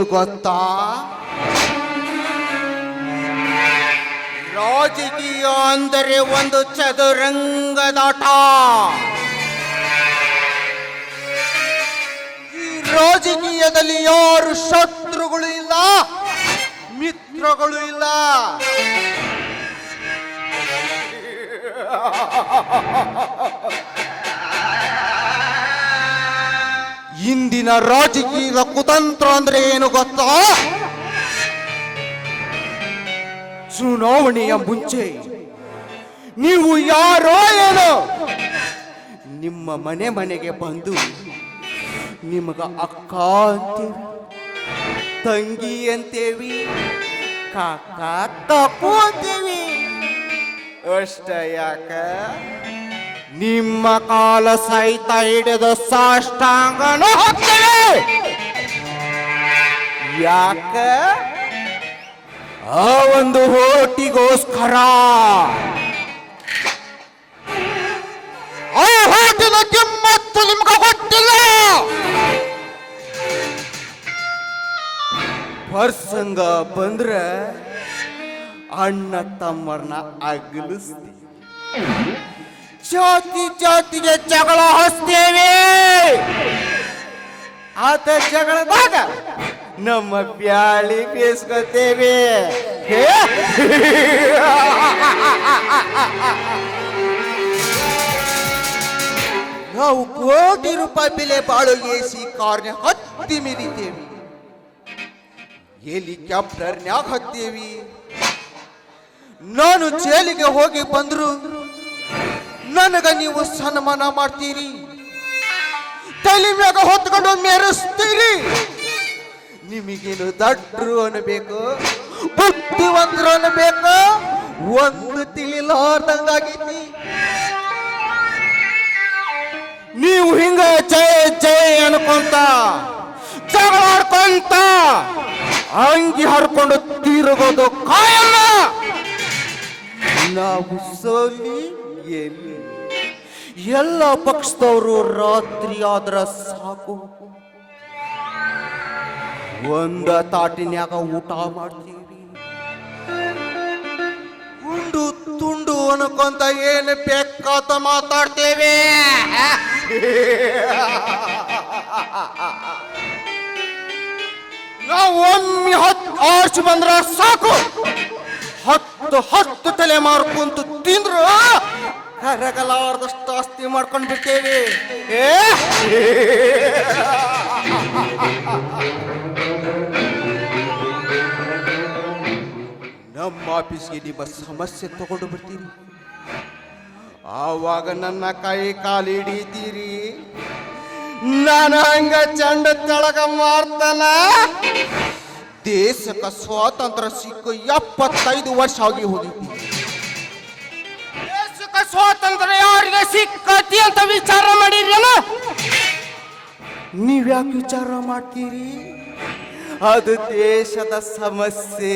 ಏನು ಗೊತ್ತಾ? ರಾಜಕೀಯ ಅಂದರೆ ಒಂದು ಚದುರಂಗದಾಟ ಈ ರಾಜಕೀಯದಲ್ಲಿ ಯಾರು ಶತ್ರುಗಳು ಇಲ್ಲ ಮಿತ್ರಗಳು ಇಲ್ಲ? ಇಂದಿನ ರಾಜಕೀಯ ಕುತಂತ್ರ ಅಂದ್ರೆ ಏನು ಗೊತ್ತಾ? ಚುನಾವಣೆಯ ಮುಂಚೆ ನೀವು ಯಾರೋ ಏನೋ ನಿಮ್ಮ ಮನೆ ಮನೆಗೆ ಬಂದು ನಿಮಗ ಅಕ್ಕ ಅಂತೀವಿ, ತಂಗಿ ಅಂತೇವಿ, ಕಾಕ ಕಾಕು ಅಂತೀವಿ. ಅಷ್ಟ ಯಾಕ? ನಿಮ್ಮ ಕಾಲ ಸಹಿತ ಹಿಡಿದು ಸಾಷ್ಟಾಂಗನು ಹೋಗ್ತೇವೆ. ಯಾಕ? ಆ ಒಂದು ಹೋಟಿಗೋಸ್ಕರ. ಆ ಹೋಟಿನ ಕಿಮ್ಮತ್ತು ನಿಮ್ಗೆ ಗೊತ್ತಿಲ್ಲ. ಪರ್ಸಂಗ ಬಂದ್ರೆ ಅಣ್ಣ ತಮ್ಮರನ್ನ ಅಗಲಿಸ್ತೀವಿ ಜಾತಿ ಜಾತಿಗೆ ಜಗಳ ಹಚ್ತೇವೆ ಆತ ಜಗಳದಾಗ ನಮ್ಮ ಬ್ಯಾಳಿ ಬೇಸ್ಕೊತೇವೆ. ಹೇ? ನಾವು ಕೋಟಿ ರೂಪಾಯಿ ಬೆಲೆ ಬಾಳು ಎಸಿ ಕಾರ್ನ ಹತ್ತಿ ಮಿರಿತೇವಿ. ಹೆಲಿಕಾಪ್ಟರ್ನ್ಯಾಗ ಹತ್ತೇವಿ. ನಾನು ಜೈಲಿಗೆ ಹೋಗಿ ಬಂದ್ರು ನನಗ ನೀವು ಸನ್ಮಾನ ಮಾಡ್ತೀರಿ? ತಲೆ ಮ್ಯಾಗ ಹೊತ್ಕೊಂಡು ಮೆರೆಸ್ತೀರಿ? ನಿಮಗೇನು ದಡ್ರು ಅನ್ಬೇಕು? ಬುದ್ಧಿವಂತರು ಅನ್ಬೇಕು? ಒಂದು ತಿಳಿಲಾರ್ದಂಗಾಗೈತಿ ನೀವು ಹಿಂಗ ಜಯ ಜಯ ಅನ್ಕೊಂತ, ಜಗಳಾಡ್ಕೊಂತ, ಅಂಗಿ ಹರ್ಕೊಂಡು ತಿರುಗೋದು ಕಾಯಲ್ಲ. ನಾವು ಸೋಲಿ ಎಲ್ಲಿ ಎಲ್ಲ ಪಕ್ಷದವರು ರಾತ್ರಿ ಆದ್ರ ಸಾಕು. ಒಂದ ತಾಟಿನ್ಯಾಗ ಊಟ ಮಾಡ್ತೀವಿ ಉಂಡು ತುಂಡು ಅನ್ಕೊಂತ ಏನು ಬೇಕಾತ ಮಾತಾಡ್ತೇವೆ? ಒಮ್ಮೆ ಹತ್ತು ಆರ್ಚ್ ಬಂದ್ರ ಸಾಕು. ಹತ್ತು ಹತ್ತು ತಲೆ ಮಾರ್ಕೊಂತ ತಿಂದ್ರು ಕರಗಲಾರ್ದಷ್ಟು ಆಸ್ತಿ ಮಾಡ್ಕೊಂಡು ಬಿಟ್ಟೇವಿ. ಏ! ನಮ್ಮ ಆಫೀಸ್ಗೆ ನಿಮ್ಮ ಸಮಸ್ಯೆ ತಗೊಂಡು ಬಿಡ್ತೀರಿ ಆವಾಗ ನನ್ನ ಕೈ ಕಾಲು ಹಿಡಿತೀರಿ. ನಾನು ಹಂಗ ಚಂಡ ತಳಗ ಮಾಡ್ತಾನ? ದೇಶಕ್ಕೆ ಸ್ವಾತಂತ್ರ್ಯ ಸಿಕ್ಕು ಎಪ್ಪತ್ತೈದು ವರ್ಷ ಆಗಿ ದೇಶಕ್ಕೆ ಸ್ವಾತಂತ್ರ್ಯ ಯಾರಿಗೆ ಸಿಕ್ಕತಿ ಅಂತ ವಿಚಾರ ಮಾಡಿರೇನ ನೀವ್ಯಾಕೆ ವಿಚಾರ ಮಾಡ್ತೀರಿ? ಅದು ದೇಶದ ಸಮಸ್ಯೆ.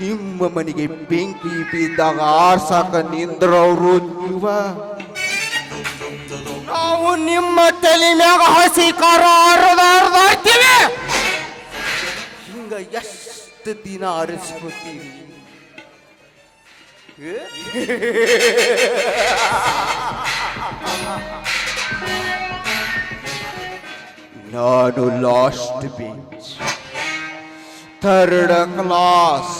ನಿಮ್ಮ ಮನೆಗೆ ಬೆಂಕಿ ಬಿದ್ದಾಗ ಆರ್ಸಾಕ ನಿಂದ್ರವ್ರು ನೀವ? ನಾವು ನಿಮ್ಮ ತಲೆ ಮ್ಯಾಗ ಹಸಿ ಕಾರ ಹಿಂಗ ಎಷ್ಟು ದಿನ ಆರಿಸ್ಕೊತೀವಿ ನಾನು last bench. Third class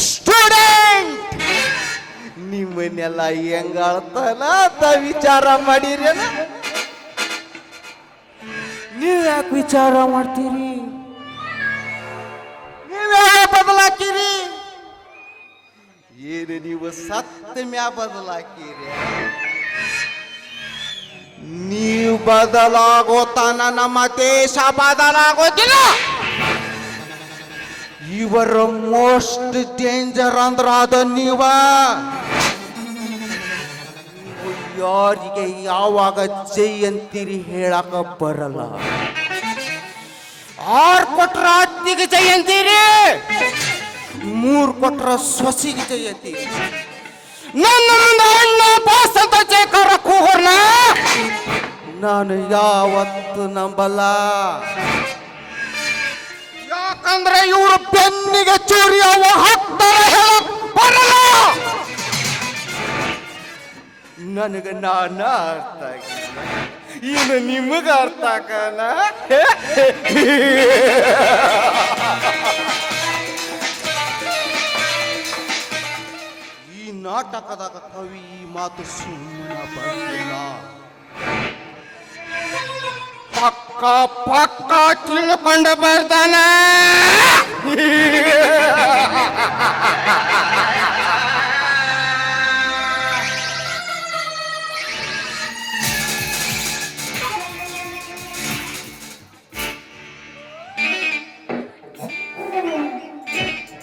student. ನಿಮ್ಮನ್ನೆಲ್ಲ ಹೆಂಗಾಳ್ತಾನ ಅಂತ ವಿಚಾರ ಮಾಡಿರೇನ? ನೀವು ಯಾಕೆ ವಿಚಾರ ಮಾಡ್ತೀರಿ? ಬದಲಾಕಿರಿ ಏನು ನೀವು ಸತ್ತ ಮ್ಯಾ ಬದಲಾಕಿರಿ ನೀವು ಬದಲಾಗೋತಾನ ನಮ್ಮ ದೇಶ ಬದಲಾಗೋದಿಲ್ಲ ಇವರ ಮೋಸ್ಟ್ ಡೇಂಜರ್ ಅಂದ್ರ ಅದ ನೀವ ನೀವು ಯಾರಿಗೆ ಯಾವಾಗ ಜೈ ಅಂತೀರಿ ಹೇಳಕ ಬರಲ್ಲ ಆರ್ ಕೊಟ್ರ ಅತ್ತಿಗೆ ಜೈ ಅಂತೀರಿ ಮೂರ್ ಕೊಟ್ರ ಸೊಸಿಗೆ ಐತಿ. ನನ್ನ ಅಣ್ಣ ಬಾಸ್ ಅಂತ ಜಯಕಾರ ನಾನು ಯಾವತ್ತು ನಂಬಲ್ಲ. ಯಾಕಂದ್ರೆ ಇವರು ಬೆನ್ನಿಗೆ ಚೂರಿ ಅವ ಹಾಕ್ತಾರ ಹೇಳಕ್ ಬರಲ್ಲ. ನನಗೆ ನಾನ ಅರ್ಥ ಆಗಿಲ್ಲ. ಇನ್ನು ನಿಮಗ ಅರ್ಥ ಆಕನ ಈ ನಾಟಕದಾಗ ಕವಿ ಈ ಮಾತು ಸುಮ್ಮನೆ ಬಂದಿಲ್ಲ ಪಕ್ಕ ಪಕ್ಕ ತಿಳ್ಕೊಂಡು ಬರ್ತಾನ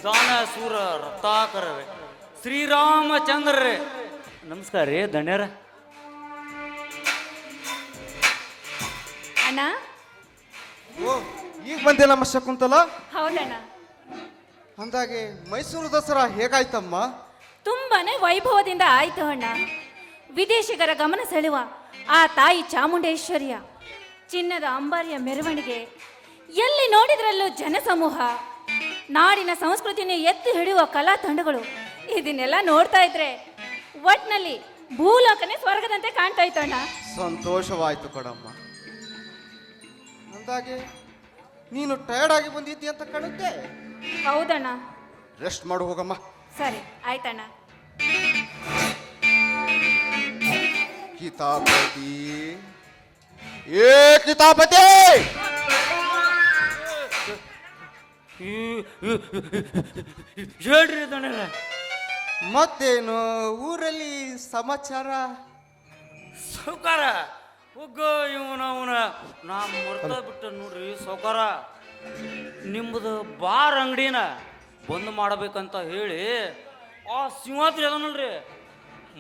ದಾನಸೂರ ರಥಾಕರವೇ ಶ್ರೀರಾಮಚಂದ್ರರೇ. ನಮಸ್ಕಾರ ರೀ ಧನ್ಯರ. ಅಣ್ಣ? ಓ ಈಗ ಬಂದಿಲ್ಲಮ್ಮ ಶಕುಂತಲ? ಹೌದಣ್ಣ. ಅಂದಾಗೆ ಮೈಸೂರು ದಸರಾ ಹೇಗಾಯ್ತಮ್ಮ? ತುಂಬಾನೇ ವೈಭವದಿಂದ ಆಯ್ತು ಅಣ್ಣ. ವಿದೇಶಿಗರ ಗಮನ ಸೆಳೆವ ಆ ತಾಯಿ ಚಾಮುಂಡೇಶ್ವರಿಯ ಚಿನ್ನದ ಅಂಬಾರಿಯ ಮೆರವಣಿಗೆ. ಎಲ್ಲಿ ನೋಡಿದ್ರಲ್ಲೂ ಜನಸಮೂಹ. ನಾಡಿನ ಸಂಸ್ಕೃತಿಯನ್ನು ಎತ್ತಿ ಹಿಡಿಯುವ ಕಲಾ ತಂಡಗಳು ಇದನ್ನೆಲ್ಲ ನೋಡ್ತಾ ಇದ್ರೆ ಒಟ್ನಲ್ಲಿ ಭೂಲೋಕನೇ ಸ್ವರ್ಗದಂತೆ ಕಾಣ್ತಾ ಇತ್ತು ಅಣ್ಣ ಸಂತೋಷವಾಯ್ತು ಕಣಮ್ಮ ಅಂದಾಗೆ ನೀನು ಟಯರ್ಡ್ ಆಗಿ ಬಂದಿದ್ದೀಯ ಅಂತ ಕಾಣುತ್ತೆ ಹೌದಣ್ಣ ರೆಸ್ಟ್ ಮಾಡು ಹೋಗಮ್ಮ ಸರಿ ಆಯ್ತಣ್ಣ ಕಿತಾಪತಿ ಏ ಕಿತಾಪತಿ ಹೇಳ್ರಿ ಧನ್ಯರ ಮತ್ತೇನು ಊರಲ್ಲಿ ಸಮಾಚಾರ? ಸೌಕಾರ? ಉಗ್ಗ ಇವನ ಅವನ. ನಾ ಮರ್ತ ಬಿಟ್ಟ ನೋಡ್ರಿ ಸೌಕಾರ. ನಿಮ್ಮದು ಬಾರ್ ಅಂಗಡಿನ ಬಂದ್ ಮಾಡಬೇಕಂತ ಹೇಳಿ ಆ ಸಿಂಹಾದ್ರಿ ನೋಡ್ರಿ.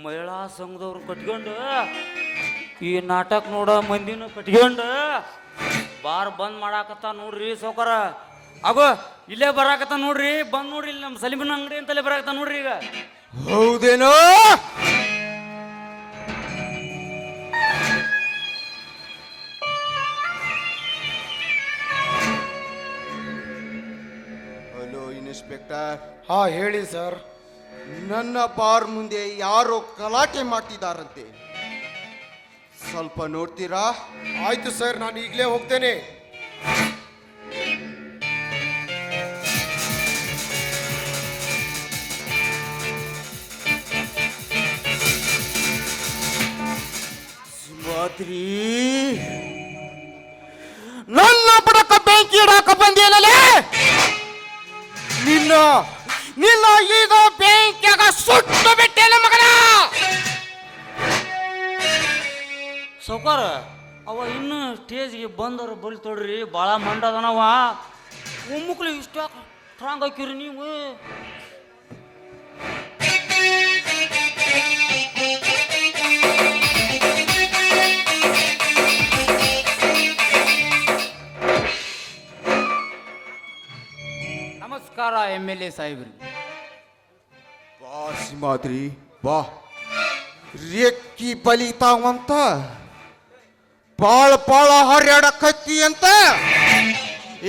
ಮಹಿಳಾ ಸಂಘದವ್ರು ಕಟ್ಕೊಂಡು ಈ ನಾಟಕ ನೋಡೋ ಮಂದಿನ ಕಟ್ಕೊಂಡು ಬಾರ್ ಬಂದ್ ಮಾಡಾಕತ್ತ ನೋಡ್ರಿ ಸೌಕಾರ. ಆಗೋ ಇಲ್ಲೇ ಬರಾಕತ್ತ ನೋಡ್ರಿ ಬಂದ್ ನೋಡ್ರಿ ಇಲ್ಲಿ ನಮ್ಮ ಸಲೀಮನ ಅಂಗಡಿ ಅಂತಲೇ ಬರಾಕತ್ತ ನೋಡ್ರಿ ಈಗ. ಹೌದೇನೋ? Hello inspector. ಹಾ ಹೇಳಿ ಸರ್. ನನ್ನ ಬಾರ್ ಮುಂದೆ ಯಾರೋ ಕಲಾಟೆ ಮಾಡ್ತಿದ್ದಾರಂತೆ. ಸ್ವಲ್ಪ ನೋಡ್ತೀರಾ? ಆಯ್ತು ಸರ್ ನಾನು ಈಗಲೇ ಹೋಗ್ತೇನೆ. ಸಿಂಹಾದ್ರಿ ನನ್ನ ಬುಡಕ ಬೆಂಕಿ ಇಡಾಕ ಬಂದಿಲ್ಲಲೇ ನಿನ್ನ ನಿನ್ನ ಈಗ ಬೆಂಕಿಯಾಗ ಸುಟ್ಟು ಬಿಟ್ಟೇನ ಮಗನ? ಸೌಕಾರ, ಅವ ಇನ್ನು ಸ್ಟೇಜ್ಗೆ ಬಂದವ್ರು ಬಲಿ ತೊಡ್ರಿ ಭಾಳ ಮಂಡದನವ. ಒಮ್ಮಕ್ಳು ಇಷ್ಟ ಸ್ಟ್ರಾಂಗ್ ಹಾಕಿರಿ ನೀವು? ನಮಸ್ಕಾರ ಎಂ ಎಲ್ ಎ ಸಾಹೇಬ್ರಿಗೆ. ಬಾ ಸಿಂಹಾದ್ರಿ, ಬಾ. ರೆಕ್ಕಿ ಬಲಿತಾವಂತ ಬಾಳ ಬಾಳ ಹರ್ಯಾಡಕತ್ತಿ ಅಂತ.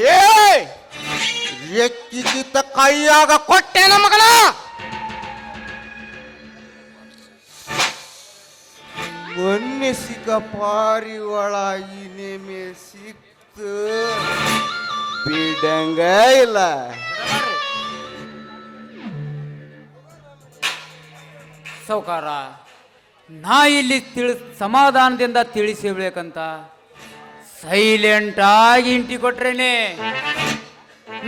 ಏ ರೆಕ್ಕಿಗಿದ್ದ ಕೈಯಾಗ ಕೊಟ್ಟೆನ ಮಗಳ ಮೊನ್ನೆ ಸಿಕ್ಕ ಪಾರಿವಾಳ ಈ ನೆಮೆ ಬಿಡಂಗ ಇಲ್ಲ. ಸೌಕಾರ, ನಾ ಇಲ್ಲಿ ತಿಳಿ, ಸಮಾಧಾನದಿಂದ ತಿಳಿಸಿ ಸೈಲೆಂಟ್ ಆಗಿ ಇಂಟಿ ಕೊಟ್ರೇನೆ.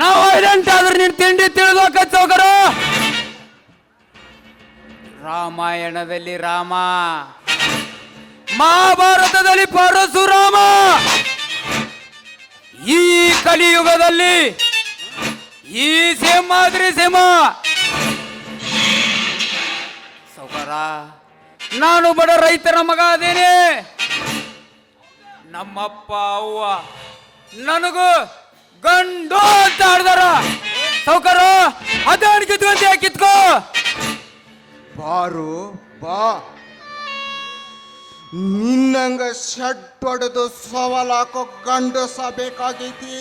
ನಾ ಸೈಲೆಂಟ್ ಆದ್ರೆ ನೀನು ತಿಂಡಿ ತಿಳಿದೋಕ ಸೌಕರ? ರಾಮಾಯಣದಲ್ಲಿ ರಾಮ, ಮಹಾಭಾರತದಲ್ಲಿ ಪರಶುರಾಮ. ಈ ಕಲಿಯುಗದಲ್ಲಿ ಈ ಸಿಂಹಾದ್ರಿ ಸಿಂಹ. ಸೌಕರ, ನಾನು ಬಡ ರೈತರ ಮಗ ಅದೇನೆ ನಮ್ಮಪ್ಪ ಅವ್ವ, ನನಗೂ ಗಂಡು ಅಂತ ಆಡ್ದಾರ ಸೌಕರ ಅದೇ ಕಿತ್ಕೊಂತ ಕಿತ್ಕೋ? ಬಾರು, ಬಾ. ನಿನ್ನಂಗ ಶಡ್ ಹೊಡೆದು ಸವಾಲಾಕೋ ಗಂಡಸ ಬೇಕಾಗೈತಿ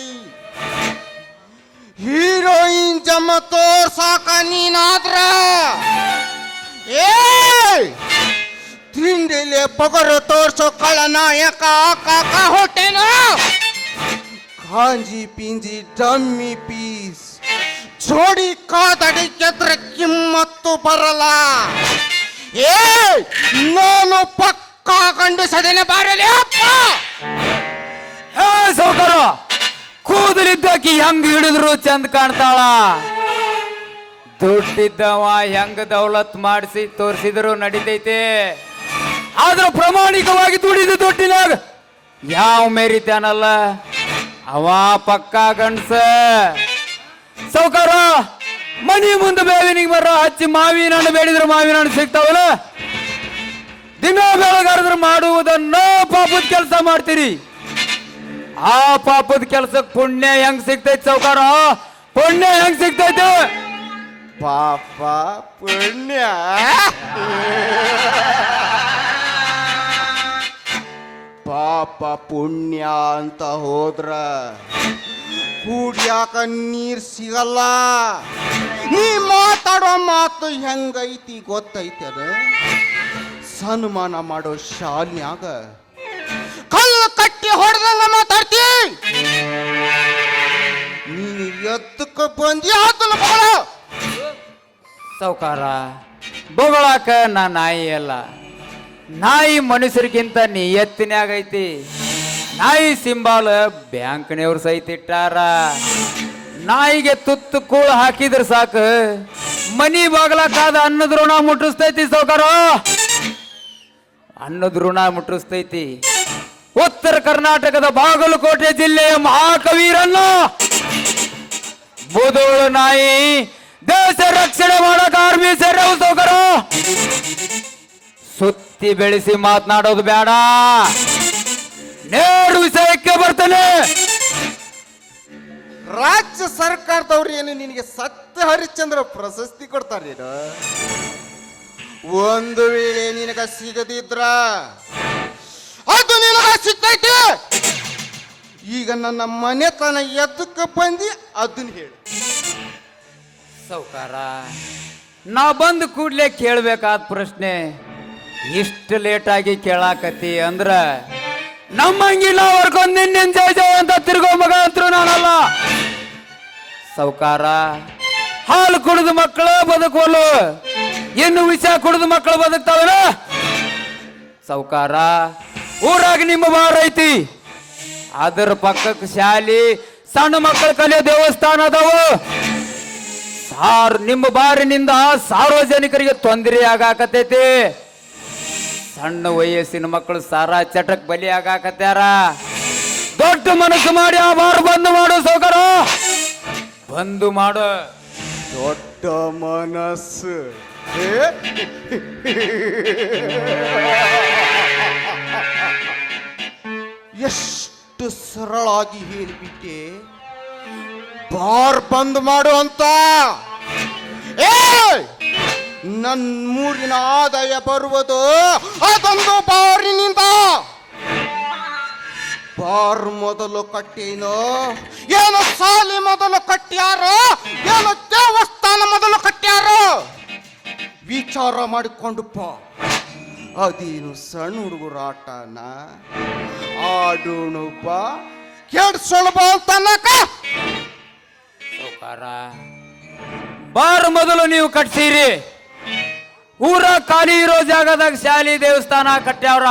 ಹೀರೋಯಿನ್ ಜಮ್ಮ ತೋರ್ಸಾಕ ನೀನಾದ್ರ? ಏ ತಿಂಡಿಲೆ ಪೊಗರು ತೋರ್ಸೋ ಕಳನಾಯಕ ಕಾಕ ಹೊಟ್ಟೆನ? ಕಾಂಜಿ ಪಿಂಜಿ ಡಮ್ಮಿ ಪೀಸ್. ಜೋಡಿ ಕಾದಡಿ ಕೆದ್ರ ಕಿಮ್ಮತ್ತು ಬರಲ್ಲ. ಏ ನಾನು ಪಕ್ಕಾ ಗಂಡಸದೇನೆ ಬಾರಲಿ ಅಪ್ಪ! ಹೇ ಸೌಕರ ಕೂದಲಿದ್ದಾಕಿ ಹೆಂಗ್ ಹಿಡಿದ್ರು ಚಂದ ಕಾಣ್ತಾಳ? ದುಡ್ಡಿದ್ದವ ಹೆಂಗ್ ದೌಲತ್ ಮಾಡಿಸಿ ತೋರಿಸಿದ್ರು ನಡಿತೈತೆ. ಆದ್ರ ಪ್ರಾಮಾಣಿಕವಾಗಿ ದುಡಿದ ದುಡ್ಡಿನಾಗ ಯಾವ ಮೇರಿತಾನಲ್ಲ ಅವ ಪಕ್ಕ ಗಂಡ್ಸ. ಸೌಕರ ಮನಿ ಮುಂದೆ ಬೇವಿನಿಗೆ ಬರೋ ಹಚ್ಚಿ ಮಾವಿನ ಹಣ್ಣು ಬೇಡಿದ್ರೆ ಮಾವಿನ ಹಣ್ಣು ಸಿಗ್ತಾವಲ್ಲ? ದಿನ ಬೆಳಗಾರದ್ರು ಮಾಡುವುದನ್ನು ಪಾಪದ ಕೆಲಸ ಮಾಡ್ತೀರಿ. ಆ ಪಾಪದ ಕೆಲಸಕ್ಕೆ ಪುಣ್ಯ ಹೆಂಗ್ ಸಿಗ್ತೈತಿ ಸೌಕಾರ ಪುಣ್ಯ ಹೆಂಗ್ ಸಿಗ್ತೈತೆ? ಪಾಪ ಪುಣ್ಯ. ಪಾಪ ಪುಣ್ಯ ಅಂತ ಹೋದ್ರ ಕುಡಿಯಾಕ ನೀರ್ ಸಿಗಲ್ಲ. ನೀ ಮಾತಾಡೋ ಮಾತು ಹೆಂಗೈತಿ ಗೊತ್ತೈತದ ಸನ್ಮಾನ ಮಾಡೋ ಶಾಲಿಯಾಗ ಕಲ್ಲು ಕಟ್ಟಿ ಹೊಡೆದಂಗ ಮಾತಾಡ್ತಿ. ನೀನು ಎತ್ತಕ್ಕ ಬಂದಿ ಹತ್ತಲು ಸೌಕಾರ ಬೊಗಳಾಕ ನಾ ನಾಯಿ ಅಲ್ಲ. ನಾಯಿ ಮನುಷ್ಯರಿಗಿಂತ ನೀ ಎತ್ತಿನ್ಯಾಗ ಐತಿ. ನಾಯಿ ಸಿಂಬಾಲ್ ಬ್ಯಾಂಕ್ನವ್ರು ಸಹಿತ ಇಟ್ಟಾರ. ನಾಯಿಗೆ ತುತ್ತು ಕೂಳು ಹಾಕಿದ್ರೆ ಸಾಕು. ಮನಿ ಬಾಗ್ಲಾಕಾದ ಅನ್ನದ ಋಣ ಮುಟ್ಟಿಸ್ತೈತಿ ಸೌಕಾರ ಅನ್ನದ ಋಣ ಮುಟ್ಟಿಸ್ತೈತಿ. ಉತ್ತರ ಕರ್ನಾಟಕದ ಬಾಗಲಕೋಟೆ ಜಿಲ್ಲೆಯ ಮಹಾಕವೀರನ್ನ ಬುದೋಳು ನಾಯಿ ದೇಶ ರಕ್ಷಣೆ ಮಾಡಕ ಆರ್ಮಿ ಸುತ್ತಿ ಬೆಳೆಸಿ ಮಾತನಾಡೋದು ಬೇಡ ನೇರ ವಿಷಯಕ್ಕೆ ಬರ್ತಾನೆ. ರಾಜ್ಯ ಸರ್ಕಾರದವ್ರು ಏನು ನಿನಗೆ ಸತ್ಯ ಹರಿಶ್ಚಂದ್ರ ಪ್ರಶಸ್ತಿ ಕೊಡ್ತಾರೇನು ಒಂದು ವೇಳೆ ನಿನಗ ಸಿಗದಿದ್ರ ಅದು ನಿನಗ ಸಿಗ್ತೈತಿ ಈಗ ನನ್ನ ಮನೆತನ ಎದ್ದಕ್ಕೆ ಬಂದಿ? ಅದನ್ನ ಹೇಳು. ಸೌಕಾರ, ನಾ ಬಂದ ಕೂಡ್ಲೆ ಕೇಳ್ಬೇಕಾದ ಪ್ರಶ್ನೆ, ಇಷ್ಟು ಲೇಟಾಗಿ ಕೇಳಾಕತಿ ಅಂದ್ರ ನಮ್ಮಂಗಿಲ್ಲ ಅವ್ರಿಗೊಂದು ನಿನ್ನ ಜಯ ಅಂತ ತಿರ್ಗೋ ಮಗ ಅಂತೂ ನಾನಲ್ಲ. ಸೌಕಾರ, ಹಾಲು ಕುಡಿದ ಮಕ್ಕಳು ಬದುಕೋಲು ಇನ್ನು ವಿಷ ಕುಡಿದು ಮಕ್ಕಳು ಬದುಕ್ತಾವಲ್ಲ ಸೌಕಾರ. ಊರಾಗ ನಿಮ್ಮ ಬಾರ ಐತಿ. ಅದರ ಪಕ್ಕಕ್ಕೆ ಶಾಲಿ, ಸಣ್ಣ ಮಕ್ಕಳು ಕಲಿಯೋ ದೇವಸ್ಥಾನ ಅದಾವು. ಸಾರ್, ನಿಮ್ಮ ಬಾರಿನಿಂದ ಸಾರ್ವಜನಿಕರಿಗೆ ತೊಂದರೆ ಆಗಾಕತೈತಿ ಸಣ್ಣ ವಯಸ್ಸಿನ ಮಕ್ಕಳು ಸಾರಾ ಚಟಕ್ ಬಲಿ ಆಗಾಕತ್ಯಾರ ದೊಡ್ಡ ಮನಸ್ಸು ಮಾಡಿ ಆ ಬಾರ್ ಬಂದು ಮಾಡು ಸೌಕರ. ಬಂದು ಮಾಡು. ದೊಡ್ಡ ಮನಸ್ಸು? ಎಷ್ಟು ಸರಳಾಗಿ ಹೇಳಿಬಿಟ್ಟೆ. ಬಾರ್ ಬಂದ್ ಮಾಡು ಅಂತ. ನನ್ನ ಮೂರಿನ ಆದಾಯ ಬರುವುದು ಅದೊಂದು ಬಾರಿನಿಂದ. ಬಾರ್ ಮೊದಲು ಕಟ್ಟೇನೋ? ಏನು ಸಾಲಿ ಮೊದಲು ಕಟ್ಟ್ಯಾರೋ? ಏನು ದೇವಸ್ಥಾನ ಮೊದಲು ಕಟ್ಟ್ಯಾರೋ? ವಿಚಾರ ಮಾಡಿಕೊಂಡು ಅದೇನು ಸಣ್ಣ ಹುಡುಗರ ಆಟನ? ಆಡೋಣ ಬಾ ಕೆಡ್ಸೋಣ ಬಾ ಅಂತ ಅನ್ನಕ ಸೌಕಾರ, ಬಾರ್ ಮೊದಲು ನೀವು ಕಟ್ಸೀರಿ. ಊರ ಖಾಲಿ ಇರೋ ಜಾಗದಾಗ ಶಾಲಿ ದೇವಸ್ಥಾನ ಕಟ್ಟ್ಯಾವ್ರ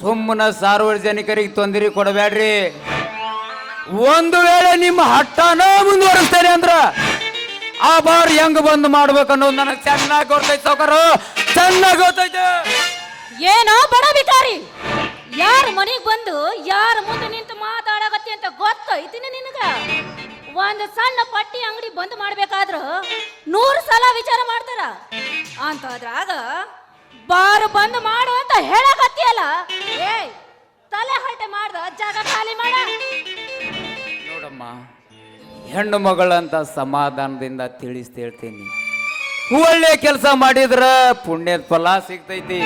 ಸುಮ್ಮನ ಸಾರ್ವಜನಿಕರಿಗೆ ತೊಂದರೆ ಕೊಡಬೇಡ್ರಿ. ಒಂದು ವೇಳೆ ನಿಮ್ಮ ಹಟ್ಟನ ಮುಂದುವರಿಸ್ತೇನೆ ಅಂದ್ರ ಆ ಬಾರ್ ಹೆಂಗ್ ಬಂದ್ ಮಾಡ್ಬೇಕು ಅನ್ನೋದು ನನಗೆ ಚೆನ್ನಾಗಿ ಗೊತ್ತೈತೆ ಸೌಕರು ಚೆನ್ನಾಗಿ ಗೊತ್ತೈತೆ. ಏನೋ ಬಡ ಬಿಕಾರಿ ಯಾರ ಮನೆಗ್ ಬಂದು ಯಾರ ಮುಂದೆ ನಿಂತು ಮಾತಾಡಕತ್ತಿ ಅಂತ ಗೊತ್ತೈತಿನಿ ನಿನಗ? ಒಂದು ಸಣ್ಣ ಪಟ್ಟಿ ಅಂಗಡಿ ಬಂದ್ ಮಾಡ್ಬೇಕಾದ್ರ ನೂರು ಸಲ ವಿಚಾರ ಮಾಡ್ತಾರ. ಅಂತದ್ರಾಗ ಬಾರ್ ಬಂದ್ ಮಾಡು ಅಂತ ಹೇಳಕತ್ತಿಯಲ್ಲ. ಏಯ್ ತಲೆ ಹರಟೆ ಮಾಡ್ದ ಜಾಗ ಖಾಲಿ ಮಾಡ. ನೋಡಮ್ಮ ಹೆಣ್ಣು ಮಗಳಂತ ಸಮಾಧಾನದಿಂದ ತಿಳಿಸ್ತೇಳ್ತೀನಿ. ಒಳ್ಳೆ ಕೆಲಸ ಮಾಡಿದ್ರ ಪುಣ್ಯದ ಫಲ ಸಿಗ್ತೈತಿ.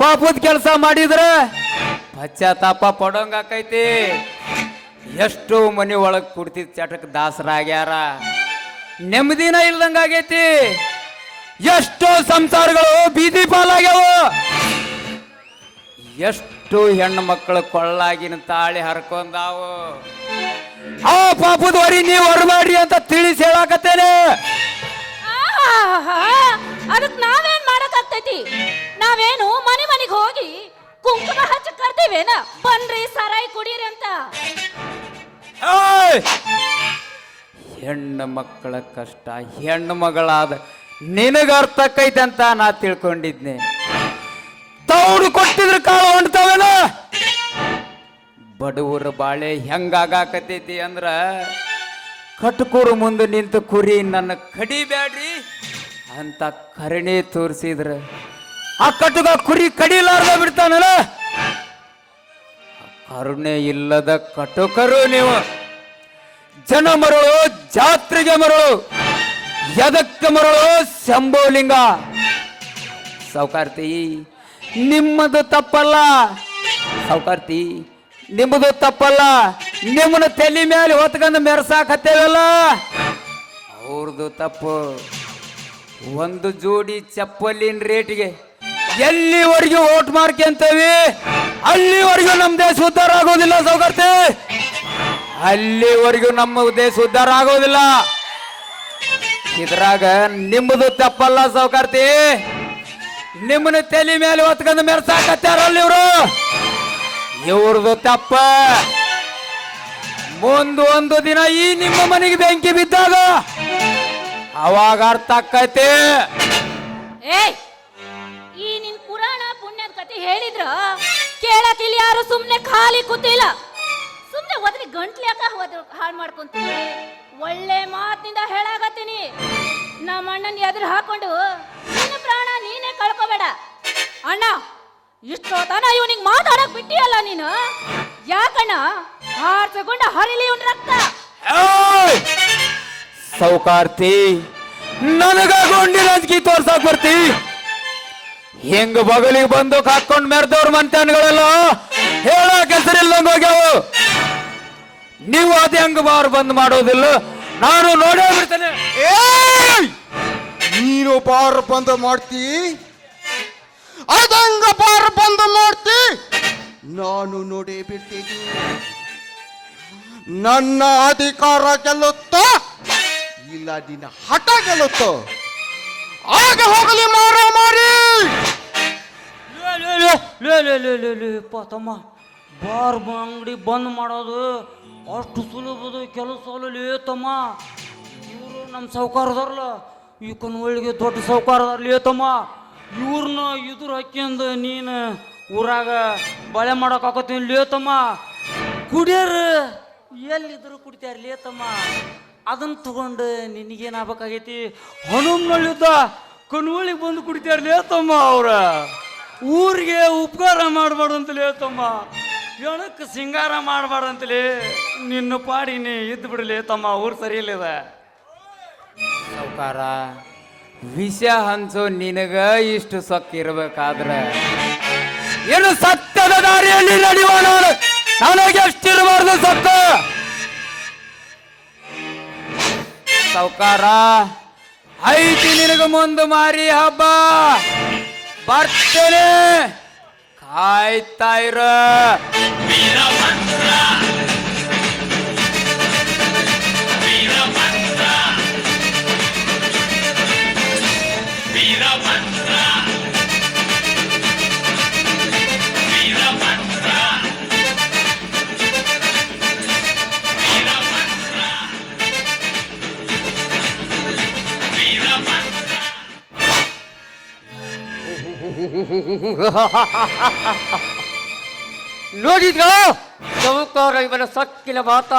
ಪಾಪದ ಕೆಲಸ ಮಾಡಿದ್ರ ಪಶ್ಚಾತ್ತಾಪ ಪಡೋಂಗಾಕೈತಿ. ಎಷ್ಟು ಮನೆ ಒಳಗೆ ಕುಡ್ತಿದ್ ಚಟಕ್ ದಾಸರಾಗ್ಯಾರ. ನೆಮ್ಮದಿನ ಇಲ್ದಂಗ ಆಗೈತಿ. ಎಷ್ಟೋ ಸಂಸಾರಗಳು ಬೀದಿ ಪಾಲಾಗ್ಯಾವ. ಎಷ್ಟು ಹೆಣ್ಣು ಮಕ್ಕಳು ಕೊಳ್ಳಾಗಿನ ತಾಳಿ ಹರ್ಕೊಂಡಾವು. ಆ ಪಾಪದ ಹೊರಿ ನೀವು ಹೊರಬೇಡ್ರಿ ಅಂತ ತಿಳಿಸಿ ಹೇಳಾಕತ್ತೇನೆ. ಅದಕ್ ನಾವೇನ್ ಮಾಡಕ್ಕಾಗ್ತೈತಿ? ನಾವೇನು ಮನೆ ಮನೆಗೆ ಹೋಗಿ ಕುಂಕುಮ ಹಚ್ಚಿ ಕರ್ತೀವೇನ ಬನ್ರಿ ಸರಾಯಿ ಕುಡೀರಿ ಅಂತ. ಏಯ್! ಹೆಣ್ಣು ಮಕ್ಕಳ ಕಷ್ಟ ಹೆಣ್ಣು ಮಗಳಾದ ನಿನಗ ಅರ್ಥಕ್ಕೈತೆ ಅಂತ ನಾ ತಿಳ್ಕೊಂಡಿದ್ನೆ. ತೌಡು ಕೊಟ್ಟಿದ್ರ ಕಾಳು ಹೊಂಡ್ತಾವೇನ ಬಡವರ ಬಾಳೆ ಹೆಂಗಾಗತೈತಿ ಅಂದ್ರ ಕಟ್ಕೂರು ಮುಂದೆ ನಿಂತು ಕುರಿ ನನ್ನ ಕಡಿಬೇಡ್ರಿ ಅಂತ ಕರುಣೆ ತೋರಿಸಿದ್ರ. ಆ ಕಟ್ಟುಗ ಕುರಿ ಕಡಿಲಾರ್ದ ಬಿಡ್ತಾನಲ್ಲ? ಕರುಣೆ ಇಲ್ಲದ ಕಟುಕರು ನೀವು. ಜನ ಮರಳು, ಜಾತ್ರೆಗೆ ಮರಳು, ಎದಕ್ಕೆ ಮರಳು, ಶಂಭೋಲಿಂಗ. ಸೌಕಾರ್ತಿ, ನಿಮ್ಮದು ತಪ್ಪಲ್ಲ. ಸೌಕಾರ್ತಿ ನಿಮ್ಮದು ತಪ್ಪಲ್ಲ. ನಿಮ್ಮನ್ನ ತಲೆ ಮೇಲೆ ಹೊತ್ಕೊಂಡು ಮೆರೆಸಾಕತ್ತೇವಲ್ಲ? ಅವ್ರದ್ದು ತಪ್ಪು. ಒಂದು ಜೋಡಿ ಚಪ್ಪಲಿನ ರೇಟಿಗೆ ಎಲ್ಲಿವರೆಗೂ ಓಟ್ ಮಾಡ್ಕೊಂತೇವಿ ಅಲ್ಲಿವರೆಗೂ ನಮ್ಮ ದೇಶ ಉದ್ಧಾರ ಆಗೋದಿಲ್ಲ ಸೌಕರ್ತಿ. ಅಲ್ಲಿವರೆಗೂ ನಮ್ಮ ದೇಶ ಉದ್ಧಾರ ಆಗೋದಿಲ್ಲ. ಇದ್ರಾಗ ನಿಮ್ಮದು ತಪ್ಪಲ್ಲ ಸೌಕರ್ತಿ. ನಿಮ್ಮನ್ನ ತಲೆ ಮೇಲೆ ಹೊತ್ಕೊಂಡು ಮೆರ್ಸಾಕತ್ತಾರಲ್ಲ ಇವರು. ಇವ್ರದ್ದು ತಪ್ಪ. ಮುಂದ ಒಂದು ದಿನ ಈ ನಿಮ್ಮ ಮನೆಗೆ ಬೆಂಕಿ ಬಿದ್ದಾಗ ಅವಾಗ ಅರ್ಥ ಆಕೈತಿ ಏಯ್, ಈ ನಿನ್ ಪುರಾಣ ಪುಣ್ಯದ ಕತೆ ಹೇಳಿದ್ರ ಇಲ್ಲಿ ಯಾರು ಸುಮ್ನೆ ಖಾಲಿ ಕೂತಿಲ್ಲ. ಸುಮ್ನೆ ಒದ್ರಿ ಗಂಟ್ಲು ಯಾಕ ಹಾಳು ಮಾಡ್ಕೊಂತೀನಿ ಒಳ್ಳೆ ಮಾತಿನಿಂದ ಹೇಳಾಗತ್ತೀನಿ ನಮ್ಮ ಅಣ್ಣನ ಎದುರು ಹಾಕೊಂಡು, ನಿನ್ನ ಪ್ರಾಣ ನೀನೇ ಕಳ್ಕೊಬೇಡ. ಅಣ್ಣ ಇಷ್ಟೊತ್ತನ ಇವನಿಗೆ ಮಾತಾಡಕ್ ಬಿಟ್ಟಿಯಲ್ಲ ನೀನು? ಯಾಕಣ್ಣ? ಹಾರ್ಸಗೊಂಡ ಹರಿಲಿ ಇವನ್ ರಕ್ತ! ಸೌಕಾರ್ತಿ ನನಗ ಗುಂಡಿ ರಾಜಕೀಯ ತೋರ್ಸಕ್ ಬರ್ತಿ. ಹೆಂಗ ಬಗಲಿಗೆ ಬಂದು ಹಾಕೊಂಡ್ ಮೆರೆದವ್ರ ಮಂತ್ಯಾನ್ಗಳೆಲ್ಲ? ಹೇಳಕ್ ಹೆಸರಿಲ್ಲಂಗ ಹೋಗ್ಯಾವ. ನೀವು ಅದೇ ಹಂಗ ಬಾರ್ ಬಂದ್ ಮಾಡೋದಿಲ್ಲ? ನಾನು ನೋಡೇ ಬಿಡ್ತೇನೆ. ಏಯ್! ನೀನು ಬಾರ್ ಬಂದ್ ಮಾಡ್ತಿ? ಅದಂಗ ಪಾರ ಬಂದು ನೋಡ್ತಿ. ನಾನು ನೋಡಿ ಬಿಡ್ತೀನಿ. ನನ್ನ ಅಧಿಕಾರ ಗೆಲ್ಲುತ್ತ? ಇಲ್ಲ, ನಿನ್ನ ಹಠ ಗೆಲ್ಲುತ್ತ? ಆಗ ಹೋಗಲಿ ಮಾರ ಮಾರಿ ತಮ್ಮ ಬಾರ್ ಅಂಗಡಿ ಬಂದ್ ಮಾಡೋದು ಅಷ್ಟು ಸುಲಭದ ಕೆಲಸ ಅಲ್ಲೇ ತಮ್ಮ. ಇವರು ನಮ್ಮ ಸಾಹುಕಾರದಾರಲ್ಲ ಈ ಒಳಗೆ ದೊಡ್ಡ ಸಾಹುಕಾರದಾರ್ಲೇ ತಮ್ಮ. ಇವ್ರನ್ನ ಇದ್ರ ಹಾಕ್ಯಂದು ನೀನು ಊರಾಗ ಬಳೆ ಮಾಡಕ್ ಲೇ ತಮ್ಮ ಕುಡಿಯರ? ಎಲ್ಲಿದ್ರು ಕುಡಿತಾರ ಲೇತಮ್ಮ. ಅದನ್ನ ತಗೊಂಡು ನಿನಗೇನಾಗಬೇಕಾಗೈತಿ? ಹನುಮನಳ್ಳಿದ್ದ ಕನ್ವಳಿಗೆ ಬಂದು ಕುಡಿತಾರಲೇ ತಮ್ಮ ಅವ್ರ. ಊರಿಗೆ ಉಪಕಾರ ಮಾಡಬಾರ್ದಂತ ಲೇತಮ್ಮ. ಹೆಣಕ್ಕೆ ಸಿಂಗಾರ ಮಾಡಬಾರ್ದಂತಲೇ ನಿನ್ನ ಪಾಡಿನಿ ಇದ್ದು ಬಿಡಲೇ ತಮ್ಮ ಊರು ಸರಿ ಇಲ್ಲದ. ಸೌಕಾರ ವಿಷ ಹಂಚೋ, ನಿನಗ ಇಷ್ಟು ಸೊಕ್ಕ ಇರ್ಬೇಕಾದ್ರೆ. ಏನು ಸತ್ಯದ ದಾರಿಯಲ್ಲಿ ನಡೆಯುವ ನಾನು? ನನಗೆ ಎಷ್ಟಿರಬಾರ್ದು ಸತ್ತ ಸೌಕಾರ ಐತಿ ನಿನಗ ಮುಂದೆ ಮಾರಿ ಹಬ್ಬ. ಬರ್ತೇನೆ. ಕಾಯ್ತಾ ಇರ. ನೋಡಿದ್ರ? ಸೌಕಾರ ಇವನ ಸಕ್ಕಿನ ಮಾತ.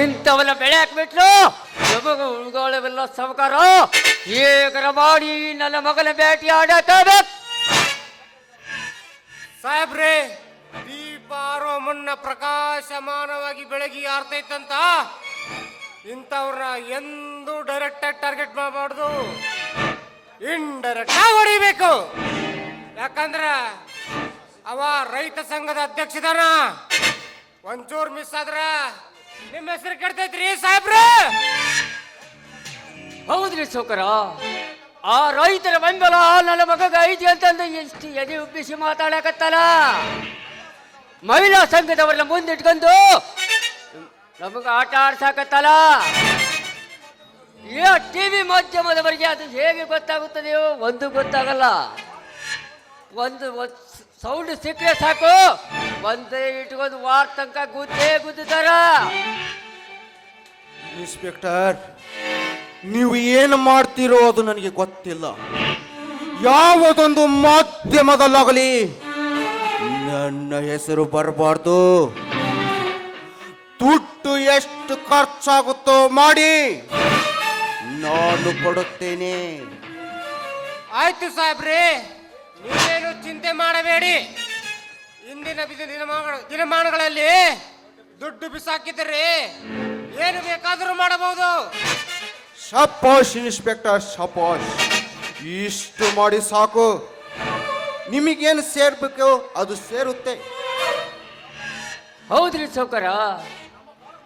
ಇಂಥವನ್ನ ಬೆಳೆ ಹಾಕ್ಬಿಟ್ಲು. ನಮಗ ಉಳ್ಗೊಳ್ಳವೆಲ್ಲ ಸೌಕಾರ ಏಕರ ಮಾಡಿ ನನ್ನ ಮಗನ ಭೇಟಿ ಆಡಬೇಕು ಸಾಹೇಬ್ರೆ, ದೀಪ ಆರೋ ಮುನ್ನ ಪ್ರಕಾಶಮಾನವಾಗಿ ಬೆಳಗಿ ಆರ್ತೈತಂತ. ಇಂಥವ್ರನ್ನ ಎಂದು ಡೈರೆಕ್ಟಾಗಿ ಟಾರ್ಗೆಟ್ ಮಾಡಬಾರ್ದು. ಇನ್ಡೈರೆಕ್ಟ್ ಆಗಿ ಹೊಡಿಬೇಕು. ಯಾಕಂದ್ರ ಅವ ರೈತ ಸಂಘದ ಅಧ್ಯಕ್ಷದಾನ ಒಂಚೂರ್ ಮಿಸ್ ಆದ್ರ ನಿಮ್ಮ ಹೆಸರು ಕೆಡ್ತೈತ್ರಿ ಸಾಹೇಬ್ರ? ಹೌದ್ರಿ ಸೌಕರ, ಆ ರೈತರ ಬೆಂಬಲ ನನ್ನ ಮಗಗ ಐತಿ ಅಂತಂದು ಎಷ್ಟು ಎದೆ ಉಬ್ಬಿಸಿ ಮಾತಾಡಕತ್ತಲ್ಲ ಮಹಿಳಾ ಸಂಘದವ್ರನ್ನ ಮುಂದಿಟ್ಕೊಂಡು ನಮಗ ಆಟ ಆಡ್ಸಾಕತ್ತಲ್ಲ ಟಿವಿ ಮಾಧ್ಯಮದವರಿಗೆ ಅದು ಹೇಗೆ ಗೊತ್ತಾಗುತ್ತದೆಯೋ ಒಂದು ಗೊತ್ತಾಗಲ್ಲ. ಒಂದು ಸೌಂಡ್ ಸಿಕ್ಕರೆ ಸಾಕು. ಒಂದೇ ಇಟ್ಕೊಂಡು ವಾರ ತನಕ ಗುದ್ದೇ ಗುದ್ದಾರ ಇನ್ಸ್ಪೆಕ್ಟರ್ ನೀವು ಏನು ಮಾಡ್ತಿರೋ ಅದು ನನಗೆ ಗೊತ್ತಿಲ್ಲ. ಯಾವುದೊಂದು ಮಾಧ್ಯಮದಲ್ಲಾಗಲಿ ನನ್ನ ಹೆಸರು ಬರಬಾರ್ದು. ದುಡ್ಡು ಎಷ್ಟು ಖರ್ಚಾಗುತ್ತೋ ಮಾಡಿ ನಾನು ಕೊಡುತ್ತೇನೆ. ಆಯ್ತು ಸಾಹೇಬ್ರೆ ನೀವೇನು ಚಿಂತೆ ಮಾಡಬೇಡಿ. ಇಂದಿನ ಬಿಸಿ ದಿನಮಾನ ದಿನಮಾನಗಳಲ್ಲಿ ದುಡ್ಡು ಬಿಸಾಕಿದರೆ ಏನು ಬೇಕಾದರೂ ಮಾಡಬಹುದು. ಸಪೋಸ್ ಇನ್ಸ್ಪೆಕ್ಟರ್ ಸಪೋಸ್ ಇಷ್ಟು ಮಾಡಿ ಸಾಕು. ನಿಮಗೇನು ಸೇರ್ಬೇಕು ಅದು ಸೇರುತ್ತೆ. ಹೌದ್ರಿ ಸೌಕರ.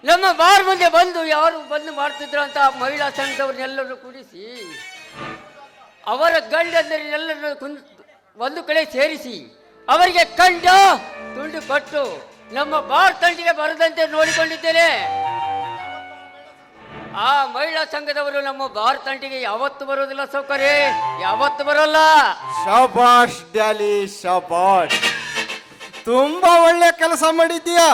ನಮ್ಮ ಬಾರ್ ಮುಂದೆ ಬಂದು ಯಾರು ಬಂದು ಮಾಡ್ತಿದ್ರು ಅಂತ ಮಹಿಳಾ ಸಂಘದವ್ರನ್ನೆಲ್ಲರೂ ಕೂಡಿಸಿ ಅವರ ಗಂಡಂದರೆಲ್ಲರನ್ನು ಕುಂದ್ ಒಂದು ಕಡೆ ಸೇರಿಸಿ ಅವರಿಗೆ ಕಂಡ ತುಂಡು ಕೊಟ್ಟು ನಮ್ಮ ಬಾರ್ ತಂಡಿಗೆ ಬರದಂತೆ ನೋಡಿಕೊಂಡಿದ್ದೇನೆ. ಆ ಮಹಿಳಾ ಸಂಘದವರು ನಮ್ಮ ಬಾರ್ ತಂಡಿಗೆ ಯಾವತ್ತು ಬರೋದಿಲ್ಲ ಸೌಕರ್ಯ ಯಾವತ್ತು ಬರೋಲ್ಲ. ಶಬಾಷ್ ಡ್ಯಾಲಿ ಶಬಾಷ್. ತುಂಬಾ ಒಳ್ಳೆ ಕೆಲಸ ಮಾಡಿದ್ದೀಯಾ?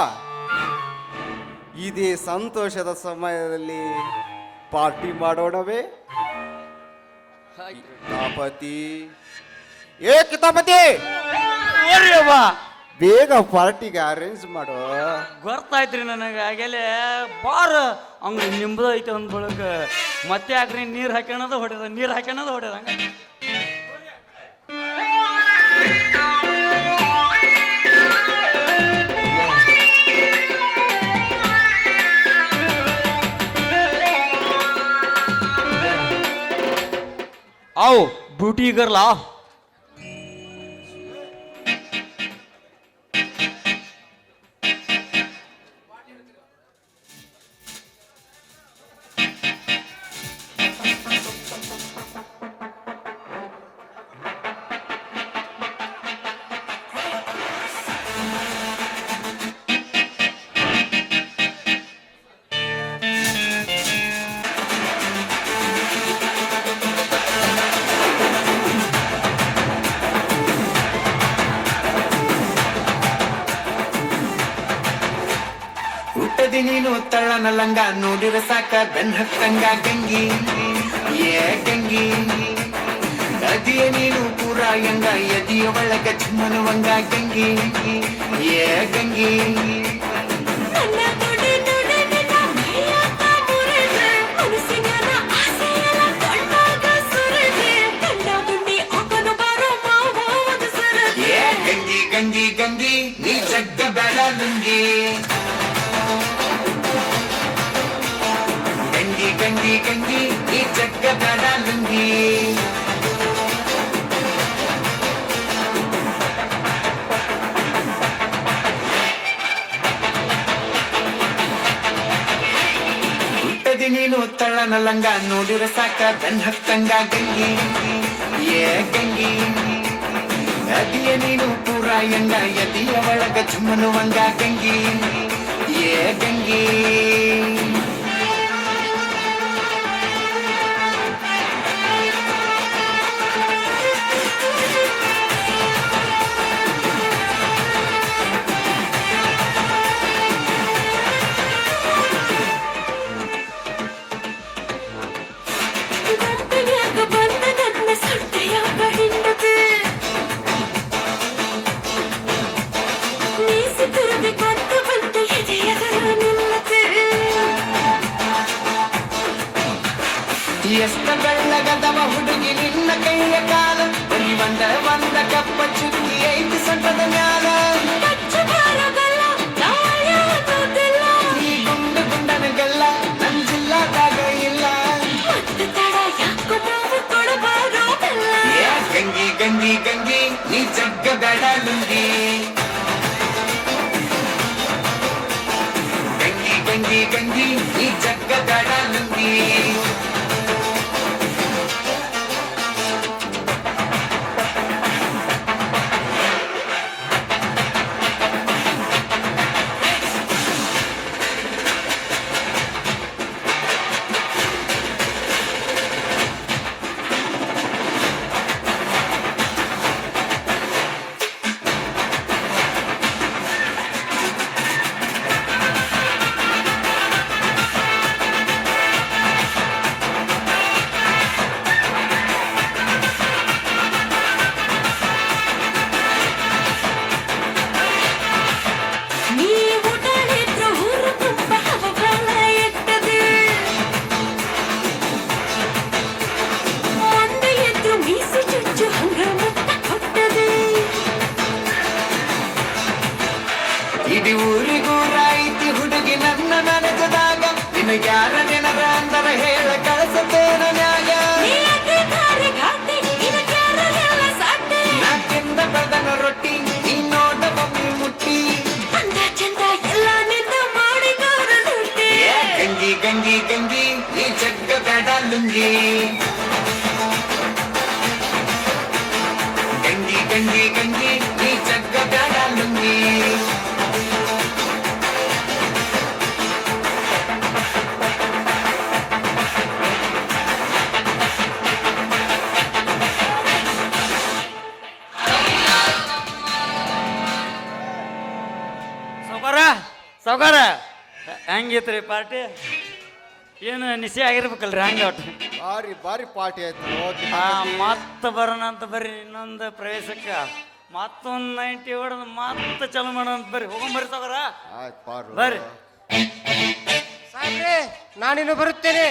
ಇದೇ ಸಂತೋಷದ ಸಮಯದಲ್ಲಿ ಪಾರ್ಟಿ ಮಾಡೋಣವೇ? ಕಿತಾಪತಿ ಏ ಕಿತಾಪತಿ! ಬೇಗ ಪಾರ್ಟಿಗೆ ಅರೇಂಜ್ ಮಾಡು. ಗೊತ್ತಾಯ್ತ್ರಿ ನನಗೆ. ಆಗಲೇ ಬಾರ. ಹಂಗ ನಿಂಬದ ಐತೆ ಅಂದ ಬಳಕ. ಮತ್ತೆ ಯಾಕ್ರಿ ನೀರು ಹಾಕ್ಯಣದ ಹೊಡೆದ ನೀರು ಹಾಕ್ಯಣದ ಹೊಡೆದ ಹಂಗ. ಬ್ಯೂಟಿ ಗರ್ಲ್ ಆ? ನೀನು ತಳ್ಳನ ಲಂಗ ನೋಡಿರ ಸಾಕ ಬೆನ್ ಹತ್ತಂಗ ಗಂಗಿ ಏ ಗಂಗಿ ಅದಿಯ ನೀನು ಪೂರ ಎಂಗ ಎದಿಯ ಒಳಗ ಚಿಮ್ಮನುವಂಗ ಗಂಗಿ ಏ ಗಂಗಿ ಗಂಗಿ ಗಂಗಿ ಗಂಗಿ ನೀ ಜಗ್ಗ ಬೇಡ ಲುಂಗಿ ಹುಟ್ಟದಿ ನೀನು ತಳ್ಳನ ಲಂಗ ನೋಡಿರ ಸಾಕ ಬೆನ್ ಹತ್ತಂಗ ಗಂಗಿ ಏ ಗಂಗಿ ಅದಿಯ ನೀನು ಪೂರ ಎಂಗ ಎದಿಯ ಒಳಗ ಚುಮ್ಮನುವಂಗ ಗಂಗಿ ಏ ಗಂಗಿ ಎಷ್ಟ ಬೆಳ್ಳಗದವ ಹುಡುಗಿ ನಿನ್ನ ಕೈಯ ಕಾಲ? ಬರೀ ಒಂದ ಒಂದ ಕಪ್ಪ ಚುಕ್ಕಿ ಐತಿ ಸೊಂಟದ ಮ್ಯಾಲ. ಕಚ್ಚು ಬಾರಗಲ್ಲ ನಾಳ್ಯಾವುದಿಲ್ಲ ಈ ಗುಂಡು ಗುಂಡನಗೆಲ್ಲ ನನ್ ಜಿಲ್ಲಾದಾಗ ಇಲ್ಲ. ಮತ್ತೆ ತಡ ಯಾಕೋ ನಾವು ಕೊಡಬಾರೋ ಬೆಲ್ಲ ಏ ಗಂಗಿ ಗಂಗಿ ಗಂಗಿ ನೀ ಜಗ್ಗ ಬೇಡ ಲುಂಗಿ? ಗಂಗಿ ಗಂಗಿ ಗಂಗಿ ನೀ ಜಗ್ಗ ಬೇಡ ಲುಂಗಿ? ಗಂಗಿ ಗಂಗಿ ಗಂಗಿ ನೀ ಜಗ್ಗ ಬೇಡ ಲುಂಗಿ ಗಂಗಿ ಗಂಗಿ ಗಂಗಿ ನೀ ಜಗ್ಗ ಬೇಡ ಲುಂಗಿ ಸೌಕಾರ ಸೌಕಾರ ಹೆಂಗಿತ್ರಿ ಪಾರ್ಟಿ ಏನು ನಿಸಿ ಆಗಿರ್ಬೇಕಲ್ರಿ ಹಂಗೆ ಒಟ್ಟು? ಬಾರಿ ಬಾರಿ ಪಾರ್ಟಿ ಆಯ್ತು ಆ ಮತ್ತೆ ಬರೋಣ ಅಂತ ಬರ್ರಿ ಇನ್ನೊಂದು ಪ್ರವೇಶಕ್ಕೆ. ಮತ್ತೊಂದು ನೈಂಟಿ ಹೊಡೆದು ಮತ್ತೆ ಚಲೋ ಮಾಡೋಣ ಅಂತ ಬರ್ರಿ. ಹೋಗೊಂಬರ್ರಿ ತಗೋರ ಆಯ್ತು ಪಾರು ಬರ್ರಿ. ಸಾಹೇಬ್ರೆ ನಾನಿನ್ನು ಬರುತ್ತೇನೆ.